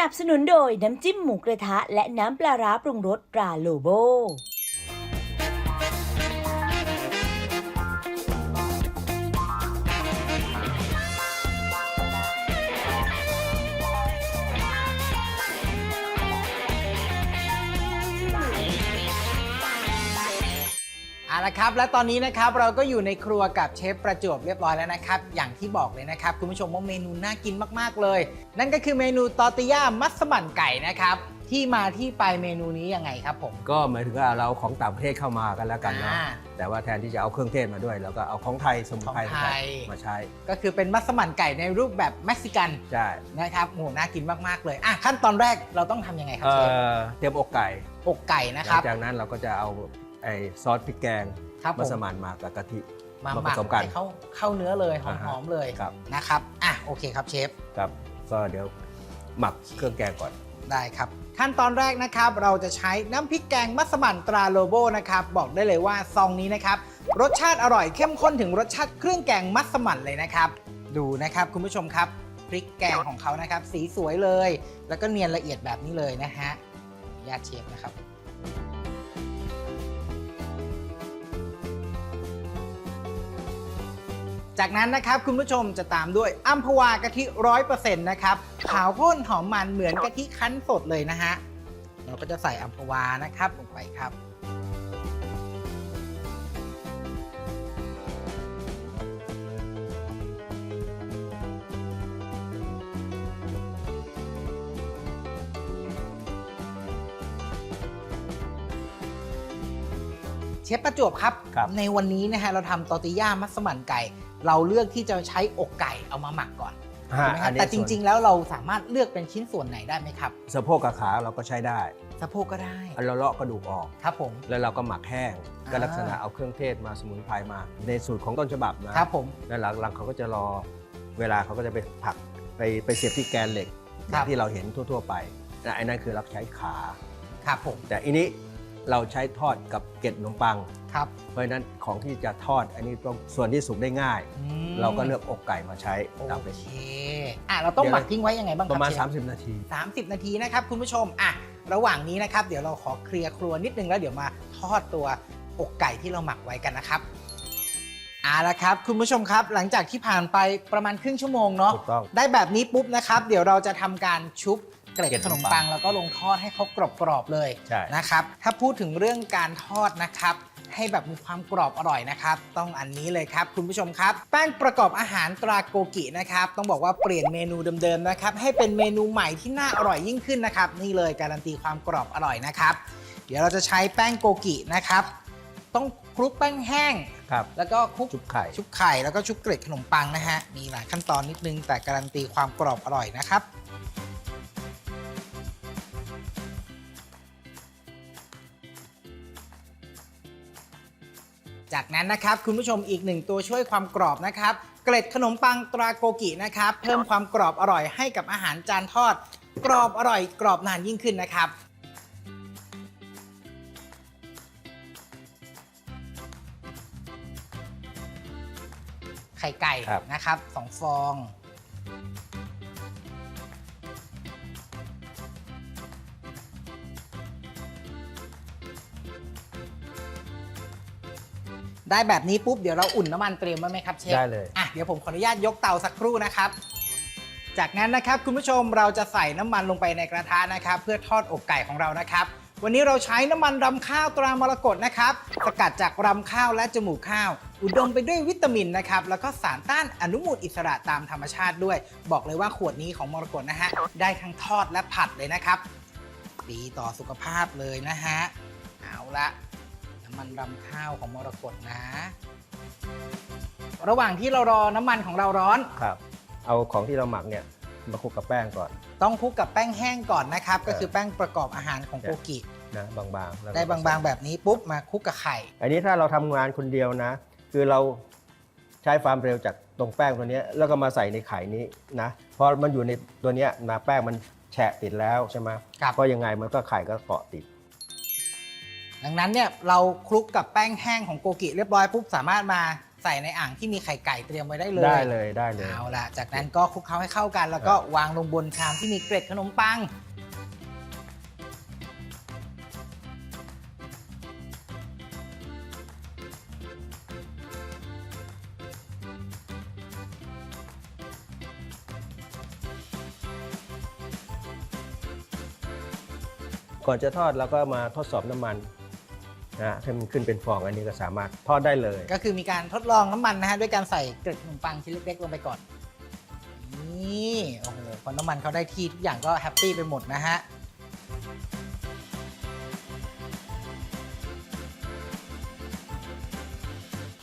นับสนุนโดยน้ำจิ้มหมูกระทะ และน้ำปลาร้าปรุงรสตราโลโบ เอาละครับ และตอนนี้นะครับเราก็อยู่ในครัวกับเชฟประจวบเรียบร้อยแล้วนะครับ อย่างที่บอกเลยนะครับ คุณผู้ชมว่าเมนูน่ากินมาก ๆ เลย นั่นก็คือเมนูตอร์ติย่ามัสมั่นไก่นะครับ ที่มาที่ไปเมนูนี้ยังไงครับผม ก็หมายถึงว่าเราเอาของต่างประเทศเข้ามากันแล้วกันเนาะอ่าแต่ว่าแทนที่จะเอาเครื่องเทศมาด้วยเราก็เอาของไทยสมุนไพรของไทย มาใช้ก็คือเป็นมัสมั่นไก่ในรูปแบบเม็กซิกันใช่นะครับโหน่ากินมากๆเลยอะขั้นตอนแรกเราต้องทำยังไงครับเอ่เชฟอเตรียมอกไก่อกไก่นะหคลัรังบจากนั้นเราก็จะเอา ไอ้ซอสพริกแกงครับผมัมสมั่นมากับกะทิ มามาหผมักสมกันให้เข้าเข้าเนื้อเลยหอ่าฮะอมๆเลยครับ นะครับอะโอเคครับเชฟ ครับก็เดี๋ยวหมักเครื่องแกงก่อน ได้ครับ ขั้นตอนแรกนะครับเราจะใช้น้ำพริกแกงมัสมั่นตราโลโบนะครับ บอกได้เลยว่าซองนี้นะครับ รสชาติอร่อยเข้มข้นถึงรสชาติเครื่องแกงมัสมั่นเลยนะครับ ดูนะครับคุณผู้ชมครับพริกแกงของเขานะครับ สีสวยเลย แล้วก็เนียนละเอียดแบบนี้เลยนะฮะขออนุญาตเชฟนะครับ จากนั้นนะครับคุณผู้ชมจะตามด้วยอัมพวากะทิร้อยเปอร์เซ็นต์นะครับขาวข้นหอมมันเหมือนกะทิคั้นสดเลยนะฮะเราก็จะใส่อัมพวานะครับลงไปครับ เชฟประจวบครับ ครับ ในวันนี้นะฮะเราทำตอร์ติย่ามัสมั่นไก่ เราเลือกที่จะใช้อกไก่เอามาหมักก่อนถูกไหมครับแต่จริง ๆ แล้วเราสามารถเลือกเป็นชิ้นส่วนไหนได้ไหมครับ ๆสะโพกกับขาเราก็ใช้ได้สะโพกก็ได้เอาเราเลาะกระดูกออก ครับผม แล้วเราก็หมักแห้ง ก็อ่าลักษณะเอาเครื่องเทศมาสมุนไพรมา ในสูตรของต้นฉบับนะครับผม แล้วหลังๆเขาก็จะรอเวลาเขาก็จะไปผักไปไปเสียบที่แกนเหล็กครัแบบบที่เราเห็นทั่ว ๆ ไปนะไอ้นั่นคือเราใช้ขา ครับผม แต่อันนี้ เราใช้ทอดกับเกล็ดขนมปัง ครับ เพราะฉะนั้นของที่จะทอดอันนี้ต้องส่วนที่สุกได้ง่าย อืมเราก็เลือกอกไก่มาใช้ตามโอเป็น เคอะเราต้องหมักทิ้งไว้ยังไงบ้างคปรับระมาณ เชฟ 30 นาที 30 นาทีนะครับคุณผู้ชมอะระหว่างนี้นะครับ เดี๋ยวเราขอเคลียร์ครัวนิดนึงแล้วเดี๋ยวมาทอดตัวอกไก่ที่เราหมักไว้กันนะครับเอาละครับ คุณผู้ชมครับ หลังจากที่ผ่านไปประมาณครึ่งชั่วโมงเนาะถูกต้อง ได้แบบนี้ปุ๊บนะครับ เดี๋ยวเราจะทำการชุบ เกล็ดเกล็ดขขนนมมปัปังงแล้วก็ลงทอดให้เขากรอบๆเลยใช่นะครับ ถ้าพูดถึงเรื่องการทอดนะครับให้แบบมีความกรอบอร่อยนะครับ ต้องอันนี้เลยครับ คุณผู้ชมครับ แป้งประกอบอาหารตราโกกินะครับ ต้องบอกว่าเปลี่ยนเมนูเดิมๆนะครับ ให้เป็นเมนูใหม่ที่น่าอร่อยยิ่งขึ้นนะครับ นี่เลยการันตีความกรอบอร่อยนะครับ เดี๋ยวเราจะใช้แป้งโกกินะครับ ต้องคลุกแป้งแห้งครับแล้วก็คลุกชุบไข่ชุบไข่แล้วก็ชุบเกล็ดขนมปังนะฮะมีหลายขั้นตอนนิดนึงแต่การันตีความกรอบอร่อยนะครับ จากนั้นนะครับคุณผู้ชมอีกหนึ่งตัวช่วยความกรอบนะครับ เกล็ดขนมปังตราโกกินะครับ เพิ่มความกรอบอร่อยให้กับอาหารจานทอด กรอบอร่อยกรอบนานยิ่งขึ้นนะครับไข่ไก่ครับ นะครับสองฟอง ได้แบบนี้ปุ๊บเดี๋ยวเราอุ่นน้ำมันเตรียมไว้ไหมครับเชฟได้เลย อะเดี๋ยวผมขออนุญาตยกเตาสักครู่นะครับ จากนั้นนะครับคุณผู้ชมเราจะใส่น้ำมันลงไปในกระทะนะครับ เพื่อทอดอกไก่ของเรานะครับ วันนี้เราใช้น้ำมันรำข้าวตรามรกตนะครับสกัดจากรำข้าวและจมูกข้าว อุดมไปด้วยวิตามินนะครับแล้วก็สารต้านอนุมูลอิสระตามธรรมชาติด้วย บอกเลยว่าขวดนี้ของมรกตนะฮะได้ทั้งทอดและผัดเลยนะครับ ดีต่อสุขภาพเลยนะฮะเอาละ น้ำมันรำข้าวของมรกตนะ ระหว่างที่เรารอน้ำมันของเราร้อน ครับ เอาของที่เราหมักเนี่ยมาคลุกกับแป้งก่อน ต้องคลุกกับแป้งแห้งก่อนนะครับ ก็คือแป้งประกอบอาหารของโกกิ นะบางๆแล้วก็ได้บางๆแบบนี้ปุ๊บมาคลุกกับไข่ อันนี้ถ้าเราทำงานคนเดียวนะ คือเราใช้ความเร็วจากตรงแป้งตัวเนี้ยแล้วก็มาใส่ในไข่นี้นะพอมันอยู่ในตัวเนี้ยนะแป้งมันแฉะติดแล้วใช่ไหมครับ เพราะยังไงมันก็ไข่ก็เกาะติด ดังนั้นเนี่ยเราคลุกกับแป้งแห้งของโกกิเรียบร้อยปุ๊บสามารถมาใส่ในอ่างที่มีไข่ไก่เตรียมไว้ได้เลยได้เลยได้เลยเอาล่ะจากนั้นก็คลุกเคล้าให้เข้ากัน แล้วก็วางลงบนชามที่มีเกล็ดขนมปังก่อนจะทอดเราก็มาทดสอบน้ำมัน นะให้มันขึ้นเป็นฟองอันนี้ก็สามารถทอดได้เลย ก็คือมีการทดลองน้ำมันนะฮะด้วยการใส่เกล็ดขนมปังชิ้นเล็กๆลงไปก่อน นี่โอ้โหพอน้ำมันเขาได้ที่ทุกอย่างก็แฮปปี้ไปหมดนะฮะ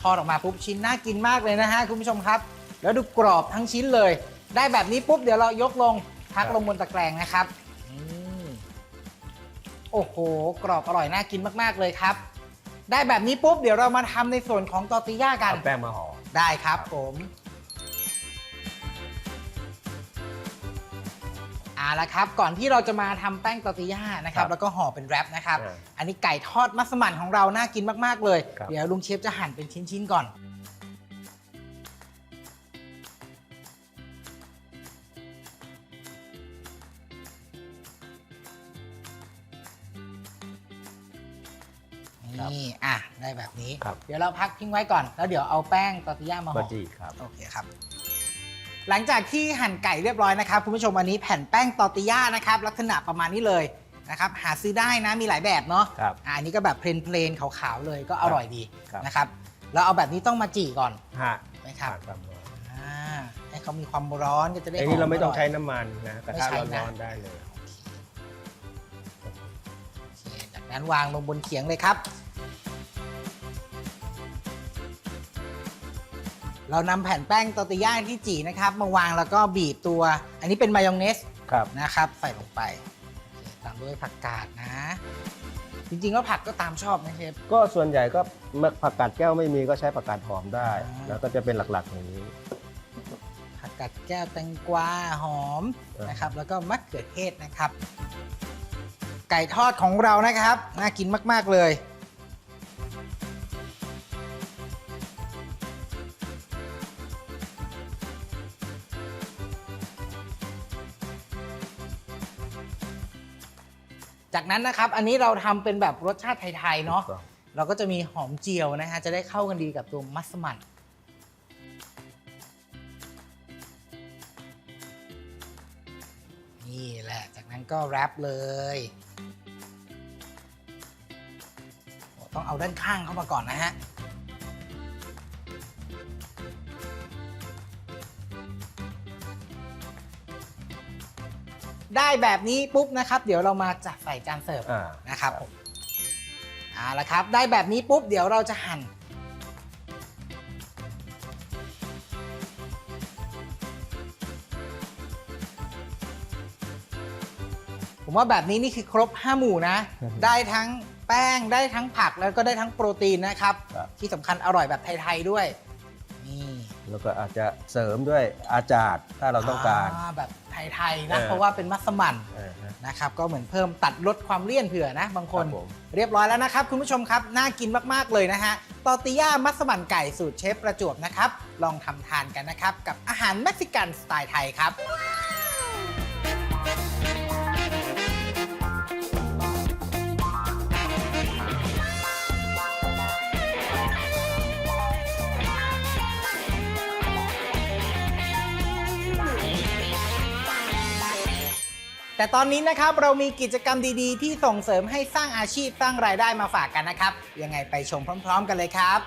ทอดออกมาปุ๊บชิ้นน่ากินมากเลยนะฮะคุณผู้ชมครับ แล้วดูกรอบทั้งชิ้นเลย ได้แบบนี้ปุ๊บเดี๋ยวเรายกลงพักลงบนตะแกรงนะครับ โอ้โห กรอบอร่อยน่ากินมากๆเลยครับ ได้แบบนี้ปุ๊บเดี๋ยวเรามาทำในส่วนของตอร์ติย่ากัน เอาแป้งมาห่อ ได้ครับผมเอาละครับ ก่อนที่เราจะมาทำแป้งตอร์ติย่านะครับครับแล้วก็ห่อเป็นแรปนะครับ อ่าอันนี้ไก่ทอดมัสมั่นของเราน่ากินมากๆเลย ครับ เดี๋ยวลุงเชฟจะหั่นเป็นชิ้นๆก่อน นี่อะได้แบบนี้ ครับ เดี๋ยวเราพักทิ้งไว้ก่อน แล้วเดี๋ยวเอาแป้งตอร์ติย่ามาห่บาอจีครับ โอเคครับ หลังจากที่หั่นไก่เรียบร้อยนะครับคุณผู้ชมอันนี้แผ่นแป้งตอร์ติย่านะครับลักษณะประมาณนี้เลยนะครับหาซื้อได้นะมีหลายแบบเนาะครับ อ่าอันนี้ก็แบบเพลนๆขาวๆเลยก็อร่อยดีครับ นะครับแล้วเอาแบบนี้ต้องมาจี่ก่อนฮะนะครับผ่านความร้อนอ่าให้เขามีความร้อนก็จะได้ไอ้นี่หเราไม่ต้องร่ยใช้น้ำมันนะกระทะไม่ใช้นะร้อนๆได้เลย โอเคจากนั้นวางลงบนเขียงเลยครับ เรานำแผ่นแป้งตอร์ติย่าที่จี่นะครับ มาวางแล้วก็บีบตัว อันนี้เป็นมายองเนสครับ นะครับ ใส่ลงไปโอเคตามด้วยผักกาดนะ จริงๆแล้วผักก็ตามชอบนะเชฟ ก็ส่วนใหญ่ก็ผักกาดแก้วไม่มีก็ใช้ผักกาดหอมได้ อ่า แล้วก็จะเป็นหลักๆอย่างนี้ ผักกาดแก้วแตงกวาหอมอ่านนะครับ แล้วก็มะเขือเทศนะครับ ไก่ทอดของเรานะครับ น่ากินมาก ๆ เลย จากนั้นนะครับอันนี้เราทำเป็นแบบรสชาติไทยๆเนาะถูกต้อง เราก็จะมีหอมเจียวนะฮะจะได้เข้ากันดีกับตัวมัสมั่นนี่แหละจากนั้นก็แรปเลยโอ้ต้องเอาด้านข้างเข้ามาก่อนนะฮะ ได้แบบนี้ปุ๊บนะครับ เดี๋ยวเรามาจัดใส่จานเสิร์ฟอ่า นะครับผมเอาละครับ ได้แบบนี้ปุ๊บเดี๋ยวเราจะหั่น ผมว่าแบบนี้นี่คือครบ 5 หมู่นะอือฮึได้ทั้งแป้งได้ทั้งผักแล้วก็ได้ทั้งโปรตีนนะครับ ครับ ที่สำคัญอร่อยแบบไทย ๆ ด้วยนี่ แล้วก็อาจจะเสริมด้วยอาจารย์ถ้าเราต้องการอ่แบบไทยๆนะ เออ เพราะว่าเป็นมัสมั่นเออฮะ นะครับ ก็เหมือนเพิ่มตัดลดความเลี่ยนเผื่อนะ บางคน ครับผม เรียบร้อยแล้วนะครับ คุณผู้ชมครับ น่ากินมากๆเลยนะฮะตอร์ติย่ามัสมั่นไก่สูตรเชฟประจวบนะครับ ลองทำทานกันนะครับ กับอาหารเม็กซิกันสไตล์ไทยครับ แต่ตอนนี้นะครับเรามีกิจกรรมดีๆ ที่ส่งเสริมให้สร้างอาชีพสร้างรายได้มาฝากกันนะครับ ยังไงไปชมพร้อม ๆ กันเลยครับ